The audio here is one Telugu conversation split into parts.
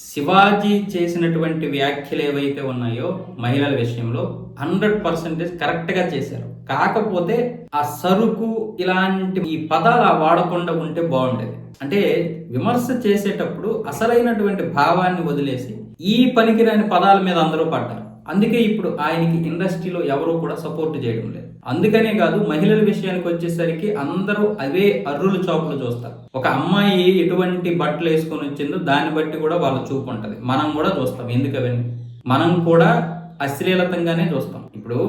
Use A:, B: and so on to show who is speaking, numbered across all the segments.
A: శివాజీ చేసినటువంటి వ్యాఖ్యలు ఏవైతే ఉన్నాయో మహిళల విషయంలో హండ్రెడ్ పర్సెంటేజ్ కరెక్ట్గా చేశారు. కాకపోతే ఆ సరుకు ఇలాంటి ఈ పదాలు వాడకుండా ఉంటే బాగుండేది. అంటే విమర్శ చేసేటప్పుడు అసలైనటువంటి భావాన్ని వదిలేసి ఈ పనికిరాని పదాల మీద అందరూ పడ్డారు. అందుకే ఇప్పుడు ఆయనకి ఇండస్ట్రీలో ఎవరూ కూడా సపోర్ట్ చేయడం లేదు. అందుకనే కాదు మహిళల విషయానికి వచ్చేసరికి అందరూ అవే అర్రులు చాపులు చూస్తారు. ఒక అమ్మాయి ఎటువంటి బట్టలు వేసుకొని వచ్చిందో దాన్ని బట్టి కూడా వాళ్ళ చూపు ఉంటుంది. మనం కూడా చూస్తాం ఎందుకు అవన్నీ మనం కూడా అశ్లీలతంగానే చూస్తాం. ఇప్పుడు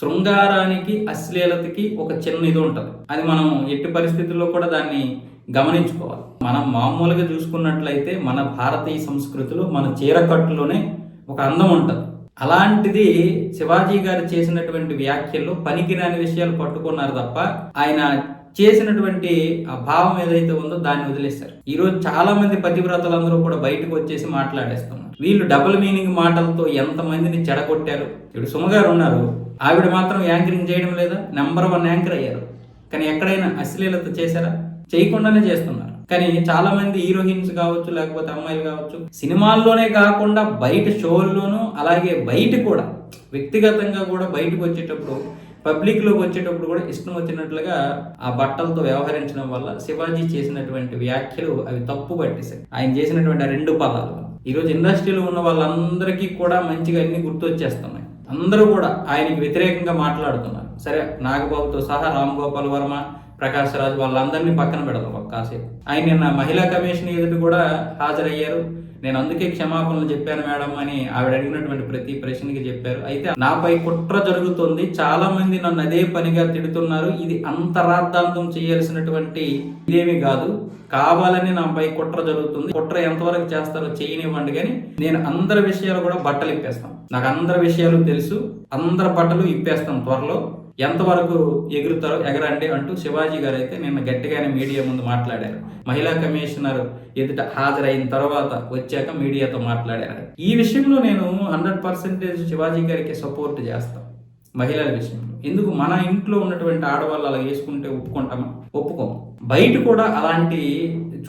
A: శృంగారానికి అశ్లీలతకి ఒక చిన్న ఇది ఉంటుంది. అది మనం ఎట్టి పరిస్థితుల్లో కూడా దాన్ని గమనించుకోవాలి. మనం మామూలుగా చూసుకున్నట్లయితే మన భారతీయ సంస్కృతిలో మన చీరకట్టులోనే ఒక అందం ఉంటుంది. అలాంటిది శివాజీ గారు చేసినటువంటి వ్యాఖ్యల్లో పనికిరాని విషయాలు పట్టుకున్నారు తప్ప ఆయన చేసినటువంటి ఆ భావం ఏదైతే ఉందో దాన్ని వదిలేస్తారు ఈరోజు చాలా మంది పతివ్రతలందరూ కూడా బయటకు వచ్చేసి మాట్లాడేస్తున్నారు. వీళ్ళు డబుల్ మీనింగ్ మాటలతో ఎంతమందిని చెడగొట్టారు? ఇప్పుడు సుమగారు ఉన్నారు. ఆవిడ మాత్రం యాంకరింగ్ చేయడం లేదా? నెంబర్ వన్ యాంకర్ అయ్యారు. కానీ ఎక్కడైనా అశ్లీలత చేశారా? చేయకుండానే చేస్తున్నారు. కానీ చాలా మంది హీరోయిన్స్ కావచ్చు లేకపోతే అమ్మాయిలు కావచ్చు సినిమాల్లోనే కాకుండా బయట షోల్లోనూ అలాగే బయట కూడా వ్యక్తిగతంగా కూడా బయటకు వచ్చేటప్పుడు పబ్లిక్లోకి వచ్చేటప్పుడు కూడా ఇష్టం వచ్చినట్లుగా ఆ బట్టలతో వ్యవహరించడం వల్ల శివాజీ చేసినటువంటి వ్యాఖ్యలు అవి తప్పు పట్టేశాయి. ఆయన చేసినటువంటి ఆ రెండు పదాలు. ఈరోజు ఇండస్ట్రీలో ఉన్న వాళ్ళందరికీ కూడా మంచిగా అన్ని గుర్తొచ్చేస్తున్నాయి. అందరూ కూడా ఆయనకి వ్యతిరేకంగా మాట్లాడుతున్నారు. సరే నాగబాబుతో సహా రామ్ గోపాల్ వర్మ ప్రకాష్ రాజ్ వాళ్ళందరినీ పక్కన పెడదాం ఒక కాసేపు. ఆయన నిన్న మహిళా కమిషన్ ఎదుటి కూడా హాజరయ్యారు. నేను అందుకే క్షమాపణలు చెప్పాను మేడం అని ఆవిడ అడిగినటువంటి ప్రతి ప్రశ్నకి చెప్పారు. అయితే నాపై కుట్ర జరుగుతుంది. చాలా మంది నన్ను అదే పనిగా తిడుతున్నారు. ఇది అంతరార్థాంతం చేయాల్సినటువంటి ఇదేమీ కాదు. కావాలని నాపై కుట్ర జరుగుతుంది. కుట్ర ఎంతవరకు చేస్తారో చేయనివ్వండి కానీ నేను అందరి విషయాలు కూడా బట్టలు ఇప్పేస్తాను నాకు అందరి విషయాలు తెలుసు. అందరి బట్టలు ఇప్పేస్తాను త్వరలో. ఎంతవరకు ఎగురుతారో ఎగరండి అంటూ శివాజీ గారు అయితే నిన్న గట్టిగానే మీడియా ముందు మాట్లాడారు. మహిళా కమిషనర్ ఎదుట హాజరైన తర్వాత వచ్చాక మీడియాతో మాట్లాడారు. ఈ విషయంలో నేను హండ్రెడ్ పర్సెంటేజ్ శివాజీ గారికి సపోర్ట్ చేస్తాను మహిళల విషయంలో. ఎందుకు? మన ఇంట్లో ఉన్నటువంటి ఆడవాళ్ళు అలా వేసుకుంటే ఒప్పుకుంటామా? ఒప్పుకోము. బయట కూడా అలాంటి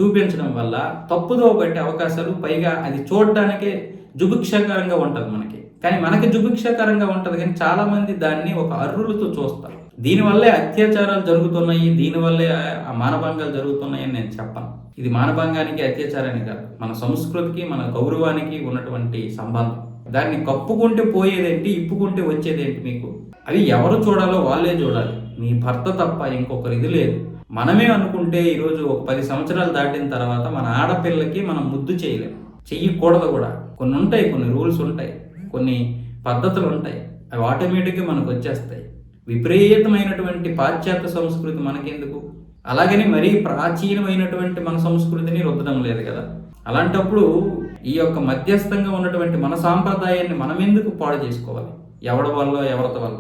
A: చూపించడం వల్ల తప్పుదో పట్టే అవకాశాలు పైగా అది చూడడానికే జుభుక్షకరంగా ఉంటుంది మనకి. కానీ మనకి జుభిక్షకరంగా ఉంటుంది కానీ చాలా మంది దాన్ని ఒక అర్రులతో చూస్తారు. దీనివల్లే అత్యాచారాలు జరుగుతున్నాయి దీనివల్లే మానభంగాలు జరుగుతున్నాయి అని నేను చెప్పను. ఇది మానభంగానికి అత్యాచారానికి కాదు. మన సంస్కృతికి మన గౌరవానికి ఉన్నటువంటి సంబంధం. దాన్ని కప్పుకుంటే పోయేదేంటి ఇప్పుకుంటే వచ్చేదేంటి మీకు? అవి ఎవరు చూడాలో వాళ్ళే చూడాలి. మీ భర్త తప్ప ఇంకొకరు ఇది లేదు. మనమే అనుకుంటే ఈరోజు ఒక పది సంవత్సరాలు దాటిన తర్వాత మన ఆడపిల్లకి మనం ముద్దు చేయలేం. చెయ్యకూడదు కూడా. కొన్ని ఉంటాయి కొన్ని రూల్స్ ఉంటాయి. కొన్ని పద్ధతులు ఉంటాయి అవి ఆటోమేటిక్గా మనకు వచ్చేస్తాయి విపరీతమైనటువంటి పాశ్చాత్య సంస్కృతి మనకెందుకు? అలాగని మరీ ప్రాచీనమైనటువంటి మన సంస్కృతిని రుద్దడం లేదు కదా. అలాంటప్పుడు ఈ యొక్క మధ్యస్థంగా ఉన్నటువంటి మన సాంప్రదాయాన్ని మనం ఎందుకు పాడు చేసుకోవాలి? ఎవడి వల్ల ఎవరితో వల్ల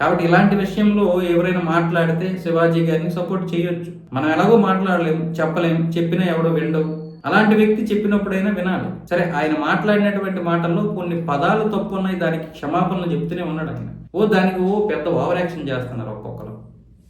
A: కాబట్టి ఇలాంటి విషయంలో ఎవరైనా మాట్లాడితే శివాజీ గారిని సపోర్ట్ చేయొచ్చు. మనం ఎలాగో మాట్లాడలేము చెప్పలేము చెప్పినా ఎవడో విండవు. అలాంటి వ్యక్తి చెప్పినప్పుడైనా వినాలి. సరే ఆయన మాట్లాడినటువంటి మాటల్లో కొన్ని పదాలు తప్పు ఉన్నాయి దానికి క్షమాపణలు చెప్తూనే ఉన్నాడు ఆయన. ఓ దానికి ఓ పెద్ద ఓవర్ యాక్షన్ చేస్తున్నారు ఒక్కొక్కరు.